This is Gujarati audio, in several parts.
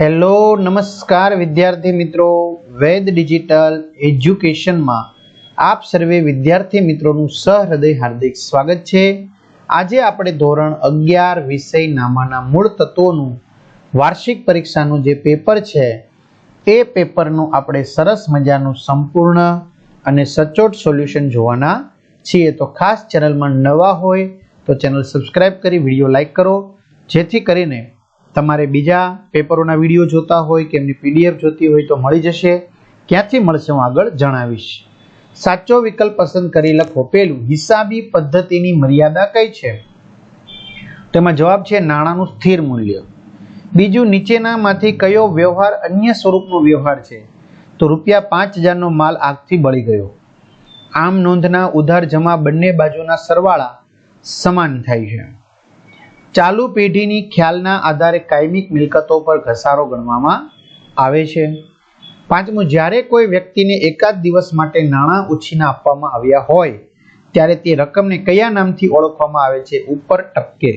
હેલો, નમસ્કાર વિદ્યાર્થી મિત્રો. વેદ ડિજિટલ એજ્યુકેશનમાં આપ સર્વે વિદ્યાર્થી મિત્રોનું સહૃદય હાર્દિક સ્વાગત છે. આજે આપણે ધોરણ અગિયાર વિષય નામાના મૂળ તત્વોનું વાર્ષિક પરીક્ષાનું જે પેપર છે એ પેપરનું આપણે સરસ મજાનું સંપૂર્ણ અને સચોટ સોલ્યુશન જોવાના છીએ. તો ખાસ ચેનલમાં નવા હોય તો ચેનલ સબસ્ક્રાઇબ કરી, વીડિયો લાઈક કરો. જેથી કરીને તમારે બીજા પેપરોના વીડિયો જોતા હોય કે એમની પીડીએફ જોતી હોય તો મળી જશે. ક્યાંથી મળશે હું આગળ જણાવીશ. સાચો વિકલ્પ પસંદ કરી લખો. પેલું, હિસાબી પદ્ધતિની મર્યાદા કઈ છે? તેમાં જવાબ છે નાણાંનું સ્થિર મૂલ્ય. બીજું, નીચેનામાંથી કયો વ્યવહાર અન્ય સ્વરૂપનો વ્યવહાર છે? તો રૂપિયા પાંચ હજારનો માલ આગથી બળી ગયો. આમ નોંધના ઉધાર જમા બંને બાજુના સરવાળા સમાન થાય છે. ચાલુ પેઢીની ખ્યાલના આધારે કાયમિક મિલકતો પર ઘસારો ગણવામાં આવે છે. પાંચમું, જ્યારે કોઈ વ્યક્તિને એકાદ દિવસ માટે નાણાં ઉછીના આપવામાં આવ્યા હોય, ત્યારે તે રકમને કયા નામથી ઓળખવામાં આવે છે? ઉપર ટપકે.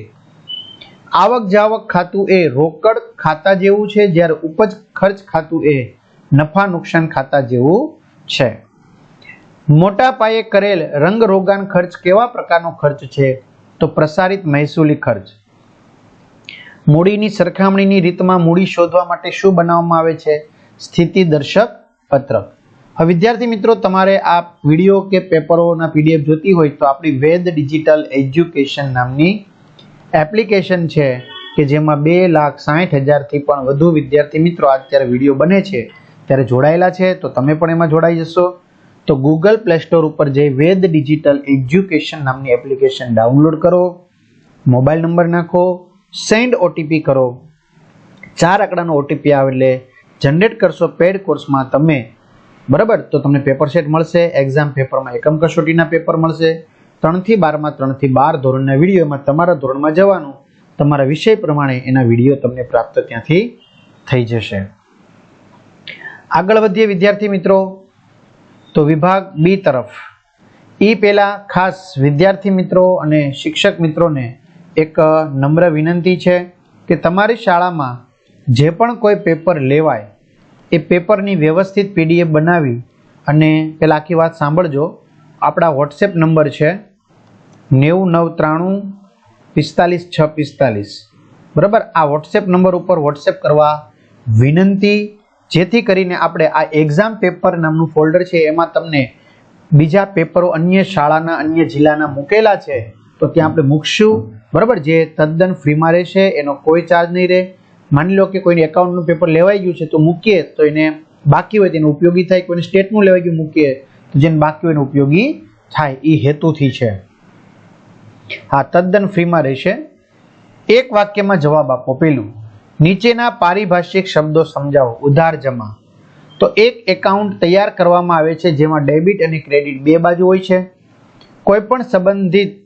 આવક જાવક ખાતું એ રોકડ ખાતા જેવું છે, જ્યારે ઉપજ ખર્ચ ખાતું એ નફા નુકસાન ખાતા જેવું છે. મોટા પાયે કરેલ રંગ રોગાન ખર્ચ કેવા પ્રકારનો ખર્ચ છે? તો પ્રસારિત મહેસૂલી ખર્ચ. મૂડીની સરખામણીની રીતમાં મૂડી શોધવા માટે શું બનાવવામાં આવે છે? સ્થિતિ દર્શક પત્રક હવે વિદ્યાર્થી મિત્રો, તમારે આ વીડિયો કે પેપરોના પીડીએફ જોતી હોય તો આપણી વેદ ડિજિટલ એજ્યુકેશન નામની એપ્લિકેશન છે કે જેમાં બે લાખ સાઠ હજારથી પણ વધુ વિદ્યાર્થી મિત્રો અત્યારે વીડિયો બને છે. ત્યારે જોડાયેલા છે તો તમે પણ એમાં જોડાઈ જશો. તો ગૂગલ પ્લે સ્ટોર ઉપર જઈ વેદ ડિજિટલ એજ્યુકેશન નામની એપ્લિકેશન ડાઉનલોડ કરો. મોબાઈલ નંબર નાખો. સેન્ડ ઓટીપી કરો. ચાર આંકડાનો ઓટીપી આવે એટલે જનરેટ કરશો પેડ કોર્સમાં તમે. બરાબર? તો તમને પેપર સેટ મળશે એક્ઝામ પેપરમાં એકમ કસોટીના પેપર મળશે. ત્રણથી બારમાં, ત્રણથી બાર ધોરણના વિડીયોમાં તમારા ધોરણમાં જવાનું. તમારા વિષય પ્રમાણે એના વીડિયો તમને પ્રાપ્ત ત્યાંથી થઈ જશે. આગળ વધીએ વિદ્યાર્થી મિત્રો. તો વિભાગ બી તરફ. એ પહેલાં ખાસ વિદ્યાર્થી મિત્રો અને શિક્ષક મિત્રોને એક નમ્ર વિનંતી છે કે તમારી શાળામાં જે પણ કોઈ પેપર લેવાય, એ પેપરની વ્યવસ્થિત પીડીએફ બનાવી અને પેલા આખી વાત સાંભળજો. આપણા વોટ્સએપ નંબર છે નેવું નવ ત્રાણું પિસ્તાલીસ છ પિસ્તાલીસ. બરાબર? આ વોટ્સએપ નંબર ઉપર વોટ્સએપ કરવા વિનંતી, જેથી કરીને આપણે આ એક્ઝામ પેપર નામનું ફોલ્ડર છે, એમાં તમને બીજા પેપરો અન્ય શાળાના, અન્ય જિલ્લાના મૂકેલા છે, તો ત્યાં આપણે મૂકશું. બરાબર? જે તદ્દન ફ્રીમાં રહેશે, એનો કોઈ ચાર્જ નહીં રહે. માની લો કે કોઈને એકાઉન્ટનું પેપર લેવાઈ ગયું છે, તો મૂકીએ, તો એને બાકી હોય તેને ઉપયોગી થાય. કોઈને સ્ટેટનું લેવાઈ ગયું, મૂકીએ, તો જેને બાકી હોય એને ઉપયોગી થાય. એ હેતુથી છે. હા, તદ્દન ફ્રીમાં રહેશે. એક વાક્યમાં જવાબ આપો પેલું. નીચેના પારિભાષિક શબ્દો સમજાવો. ઉધાર જમા. તો એક એકાઉન્ટ તૈયાર કરવામાં આવે છે, જેમાં ડેબિટ અને ક્રેડિટ બે બાજુ હોય છે. કોઈ પણ સંબંધિત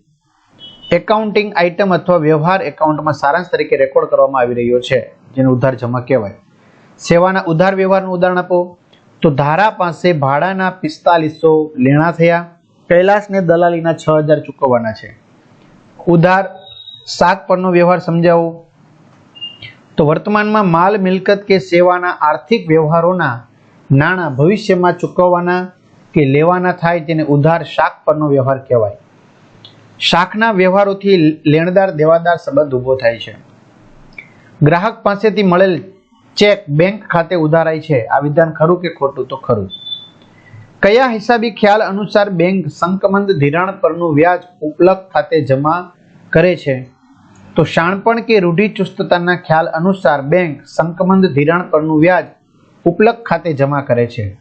એકાઉન્ટિંગ આઇટમ અથવા વ્યવહાર એકાઉન્ટમાં સારાંશ તરીકે રેકોર્ડ કરવામાં આવી રહ્યો છે, જેને ઉધાર જમા કહેવાય. સેવાના ઉધાર વ્યવહારનું ઉદાહરણ આપો. તો ધારા પાસે ભાડાના પિસ્તાલીસો લેણા થયા. કૈલાસને દલાલીના છ હજાર ચૂકવવાના છે. ઉધાર શાક પરનો વ્યવહાર સમજાવો. તો વર્તમાનમાં માલ, મિલકત કે સેવાના આર્થિક વ્યવહારોના નાણાં ભવિષ્યમાં ચૂકવવાના કે લેવાના થાય તેને ઉધાર શાક પરનો વ્યવહાર કહેવાય. શાકના વ્યવહારોથી લેણદાર, દેવાદાર સંબંધ ઊભો થાય છે. ગ્રાહક પાસેથી મળેલ ચેક બેંક ખાતે ઉધારાય છે. આ વિધાન ખરું કે ખોટું તો ખરું? કયા હિસાબી ખ્યાલ અનુસાર બેંક સંકમંદ ધિરાણ પરનું વ્યાજ ઉપલબ્ધ ખાતે જમા કરે છે? તો શાણપણ કે રૂઢિચુસ્તતાના ખ્યાલ અનુસાર બેંક સંકમંદ ધિરાણ પરનું વ્યાજ ઉપલબ્ધ ખાતે જમા કરે છે?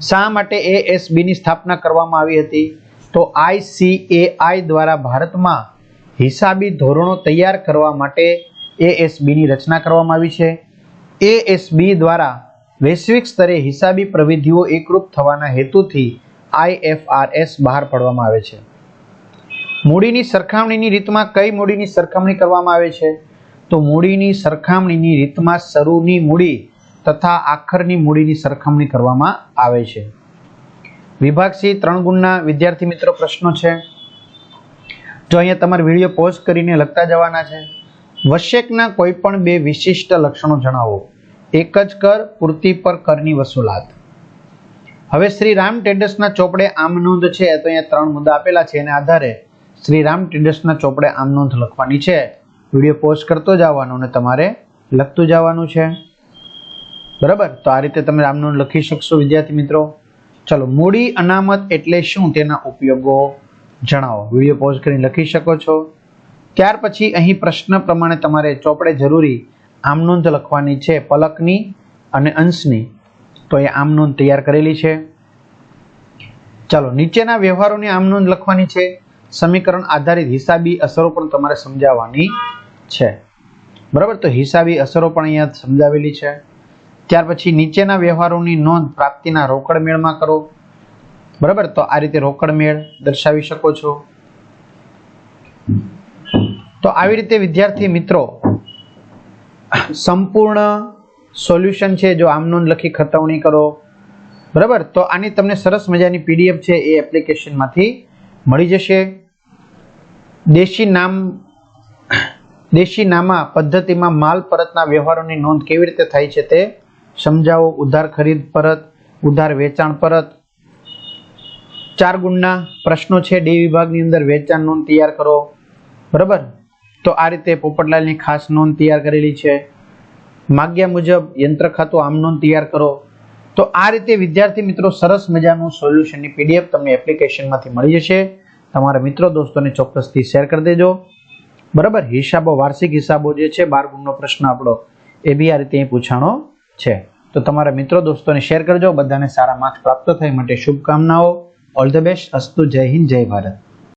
શા માટે એએસબી ની સ્થાપના કરવામાં આવી હતી? તો આઈસીએઆઈ દ્વારા ભારતમાં હિસાબી ધોરણો તૈયાર કરવા માટે એએસબીની રચના કરવામાં આવી છે. એએસબી દ્વારા વૈશ્વિક સ્તરે હિસાબી પ્રવિધિઓ એકરૂપ થવાના હેતુથી આઈએફઆરએસ બહાર પાડવામાં આવે છે. મૂડીની સરખામણીની રીતમાં કઈ મૂડીની સરખામણી કરવામાં આવે છે? તો મૂડીની સરખામણીની રીતમાં શરૂની મૂડી તથા આખરની મૂડીની સરખામણી કરવામાં આવે છે. વિભાગ સી ત્રણ ગુણના વિદ્યાર્થી મિત્રો પ્રશ્નો છે. જો અહીંયા તમારે વીડિયો પોઝ કરીને લખતા જવાના છે, વશ્યકના કોઈ પણ બે વિશિષ્ટ લક્ષણો જણાવો. એક જ કર, પૂર્તિ પર કરની વસૂલાત. હવે શ્રી રામ ટેડર્સના ચોપડે આમ નોંધ છે, તો અહીંયા ત્રણ મુદ્દા આપેલા છે, એના આધારે શ્રી રામ ટેડર્સના ચોપડે આમ નોંધ લખવાની છે. વીડિયો પોસ્ટ કરતો જવાનો અને તમારે લખતું જવાનું છે. બરાબર? તો આ રીતે તમે રામ નોંધ લખી શકશો, વિદ્યાર્થી મિત્રો. ચલો, મૂડી અનામત એટલે શું તેના ઉપયોગો જણાવો. વીડિયો પોઝ કરીને લખી શકો છો. ત્યાર પછી અહીં પ્રશ્ન પ્રમાણે તમારે ચોપડે જરૂરી આમ નોંધ લખવાની છે પલકની અને અંશની. તો એ આમ નોંધ તૈયાર કરેલી છે. ચાલો, નીચેના વ્યવહારોની આમ નોંધ લખવાની છે. સમીકરણ આધારિત હિસાબી અસરો પણ તમારે સમજાવવાની છે. બરાબર? તો હિસાબી અસરો પણ અહીંયા સમજાવેલી છે. ત્યાર પછી નીચેના વ્યવહારોની નોંધ પ્રાપ્તિના રોકડ મેળમાં કરો. બરાબર? તો આ રીતે રોકડ મેળ દર્શાવી શકો છો. તો આવી રીતે વિદ્યાર્થી મિત્રો, સંપૂર્ણ સોલ્યુશન છે જો આમ નોંધ લખી ખતવણી કરો. બરાબર? તો આની તમને સરસ મજાની પીડીએફ છે એ એપ્લિકેશનમાંથી મળી જશે. દેશી નામ, દેશી નામા પદ્ધતિમાં માલ પરતના વ્યવહારોની નોંધ કેવી રીતે થાય છે તે સમજાવો, ઉધાર ખરીદ પરત, ઉધાર વેચાણ પરત. ચાર ગુણના પ્રશ્નો છે, ડી વિભાગની અંદર વેચાણ નોંધ તૈયાર કરો. બરાબર? તો આ રીતે પોપટલાલની ખાસ નોંધ તૈયાર કરેલી છે. માગ્યા મુજબ યંત્ર ખાતું આમ નોંધ તૈયાર કરો. તો આ રીતે વિદ્યાર્થી મિત્રો સરસ મજાનું સોલ્યુશનની પીડીએફ તમને એપ્લિકેશનમાંથી મળી જશે. તમારા મિત્રો દોસ્તોને ચોક્કસથી શેર કરી દેજો. બરાબર? હિસાબો, વાર્ષિક હિસાબો જે છે, બાર ગુણનો પ્રશ્ન આપણો. એ બી આ રીતે પૂછાણો છે. તો તમારા મિત્રો, દોસ્તોને શેર કરજો. બધાને સારા માર્ક્સ પ્રાપ્ત થાય માટે શુભકામનાઓ. ઓલ ધ બેસ્ટ અસ્તુ. જય હિન્દ. જય ભારત.